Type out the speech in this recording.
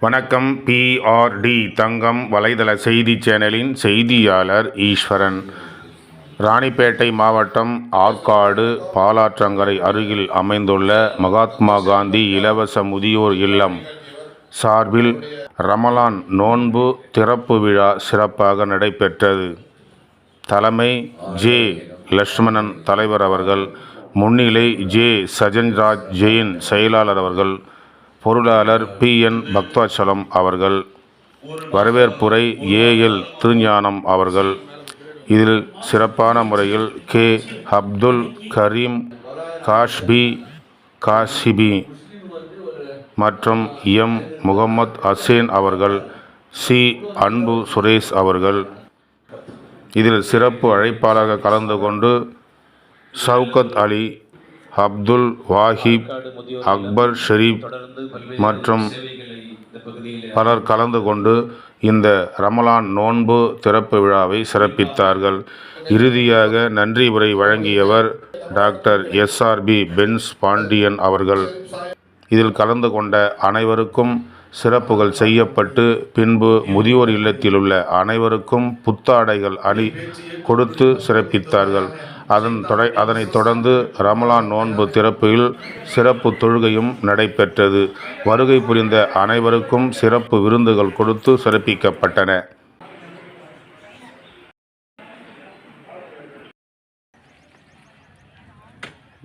வணக்கம் பிஆர்டி தங்கம் வலைதள செய்தி சேனலின் செய்தியாளர் ஈஸ்வரன். ராணிப்பேட்டை மாவட்டம் ஆற்காடு பாலாற்றங்கரை அருகில் அமைந்துள்ள மகாத்மா காந்தி இலவச முதியோர் இல்லம் சார்பில் ரமலான் நோன்பு திறப்பு விழா சிறப்பாக நடைபெற்றது. தலைமை ஜே. லட்சுமணன் தலைவர் அவர்கள் முன்னிலை ஜே. சஜன்ராஜ் ஜெயின் செயலாளர் அவர்கள் பொருளாளர் பி. என். பக்தாச்சலம் அவர்கள் வரவேற்புரை ஏஎல் திருஞானம் அவர்கள் இதில் சிறப்பான முறையில் கே. அப்துல் கரீம் காஷ்பி காஷிபி மற்றும் எம். முகமது அசேன் அவர்கள் சி. அன்பு சுரேஷ் அவர்கள். இதில் சிறப்பு அழைப்பாளராக கலந்து கொண்டு சவுகத் அலி அப்துல் வாஹிப் அக்பர் ஷெரீப் மற்றும் பலர் கலந்து கொண்டு இந்த ரமலான் நோன்பு திறப்பு விழாவை சிறப்பித்தார்கள். இறுதியாக நன்றி உரை வழங்கியவர் டாக்டர் எஸ்ஆர்பி பென்ஸ் பாண்டியன் அவர்கள். இதில் கலந்து கொண்ட அனைவருக்கும் சிறப்புகள் செய்யப்பட்டு பின்பு முதியோர் இல்லத்தில் உள்ள அனைவருக்கும் புத்தாடைகள் அணி கொடுத்து சிறப்பித்தார்கள். அதன் தொடை அதனைத் தொடர்ந்து ரமலான் நோன்பு திறப்பில் சிறப்பு தொழுகையும் நடைபெற்றது. வருகை புரிந்த அனைவருக்கும் சிறப்பு விருந்துகள் கொடுத்து சிறப்பிக்கப்பட்டன.